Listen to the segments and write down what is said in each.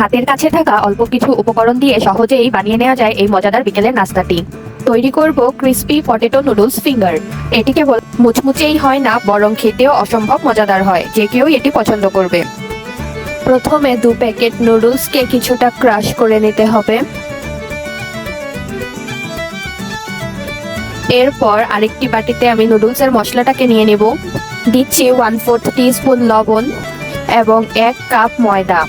হাতের কাছে থাকা অল্প কিছু উপকরণ দিয়ে সহজেই বানিয়ে নেওয়া যায় এই মজাদার বিকেলের নাস্তাটি। তৈরি করব ক্রিস্পি পটেটো নুডলস ফিঙ্গার এটি কেবল মুচমুচেই হয় না, বরং খেতেও অসম্ভব মজাদার হয়, যে কেউ এটি পছন্দ করবে। প্রথমে দু প্যাকেট নুডলসকে কিছুটা ক্রাশ করে নিতে হবে। এরপর আরেকটি বাটিতে আমি নুডলসের মশলাটাকে নিয়ে নেব। দিচ্ছি ওয়ান ফোর্থ টিস্পুন লবণ এবং এক কাপ ময়দা।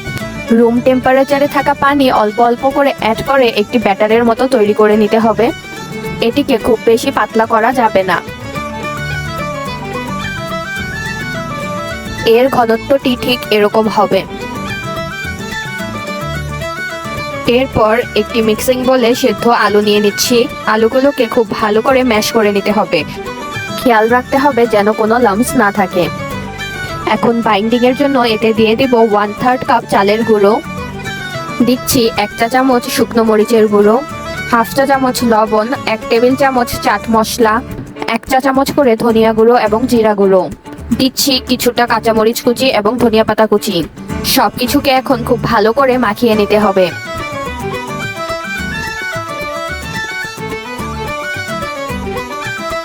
রুম টেম্পারেচারে থাকা পানি অল্প অল্প করে অ্যাড করে একটি ব্যাটারের মতো তৈরি করে নিতে হবে। এটিকে খুব বেশি পাতলা করা যাবে না। এর ঘনত্বটি ঠিক এরকম হবে। এরপর একটি মিক্সিং বলে সেদ্ধ আলু নিয়ে নিচ্ছি। আলুগুলোকে খুব ভালো করে ম্যাশ করে নিতে হবে। খেয়াল রাখতে হবে যেন কোনো লামস না থাকে। এখন বাইন্ডিং এর জন্য এতে দিয়ে দিব ওয়ান থার্ড কাপ চালের গুঁড়ো। দিচ্ছি এক চা চামচ শুকনো মরিচের গুঁড়ো হাফ চা চামচ লবণ, এক টেবিল চামচ চাট মশলা, এক চা চামচ করে ধনিয়া গুঁড়ো এবং জিরা গুঁড়ো। দিচ্ছি কিছুটা কাঁচামরিচ কুচি এবং ধনিয়া পাতা কুচি। সব কিছুকে এখন খুব ভালো করে মাখিয়ে নিতে হবে।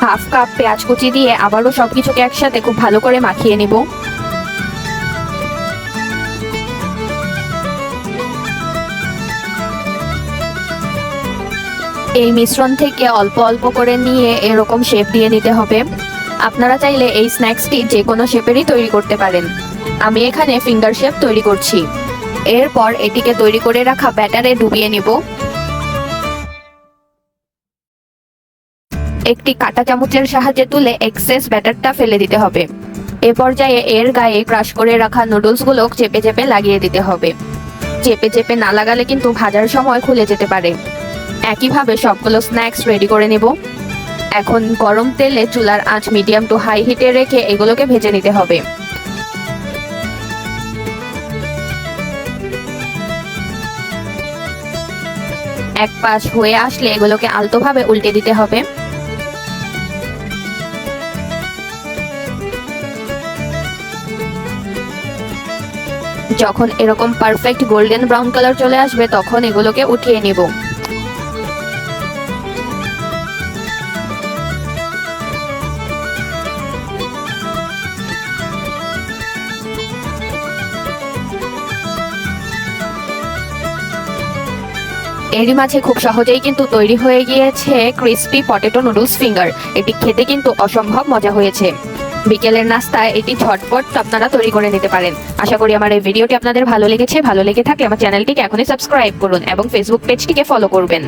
হাফ কাপ পেঁয়াজ কুচি দিয়ে আবারও সবকিছুকে একসাথে খুব ভালো করে মাখিয়ে নিব। এই মিশ্রণ থেকে অল্প অল্প করে নিয়ে এরকম শেপ দিয়ে নিতে হবে। আপনারা চাইলে এই স্ন্যাক্সটি যে কোনো শেপেরই তৈরি করতে পারেন। আমি এখানে ফিঙ্গার শেপ তৈরি করছি। এরপর এটিকে তৈরি করে রাখা ব্যাটারে ডুবিয়ে নিব। একটি কাঁটা চামচের সাহায্যে তুলে এক্সেস ব্যাটারটা ফেলে দিতে হবে। এ পর্যায়ে এর গায়ে ক্রাশ করে রাখা নুডলসগুলো চেপে চেপে লাগিয়ে দিতে হবে। চেপে চেপে না লাগালে কিন্তু ভাজার সময় খুলে যেতে পারে। একইভাবে সবগুলো স্ন্যাক্স রেডি করে নেব। এখন গরম তেলে চুলার আঁচ মিডিয়াম টু হাই হিটে রেখে এগুলোকে ভেজে নিতে হবে। এক পাশ হয়ে আসলে এগুলোকে আলতোভাবে উল্টে দিতে হবে। যখন এরকম পারফেক্ট গোল্ডেন ব্রাউন কালার চলে আসবে, তখন এগুলোকে উঠিয়ে নিব। এরই মাঝে খুব সহজেই কিন্তু তৈরি হয়ে গিয়েছে ক্রিস্পি পটেটো নুডলস ফিঙ্গার এটি খেতে কিন্তু অসম্ভব মজা হয়েছে। বিকেলের নাস্তায় এটি ঝটপট আপনারা তৈরি করে নিতে পারেন। আশা করি আমার এই ভিডিওটি আপনাদের ভালো লেগেছে। ভালো লেগে থাকলে আমার চ্যানেলটিকে এখনই সাবস্ক্রাইব করুন এবং ফেসবুক পেজটিকে ফলো করবেন।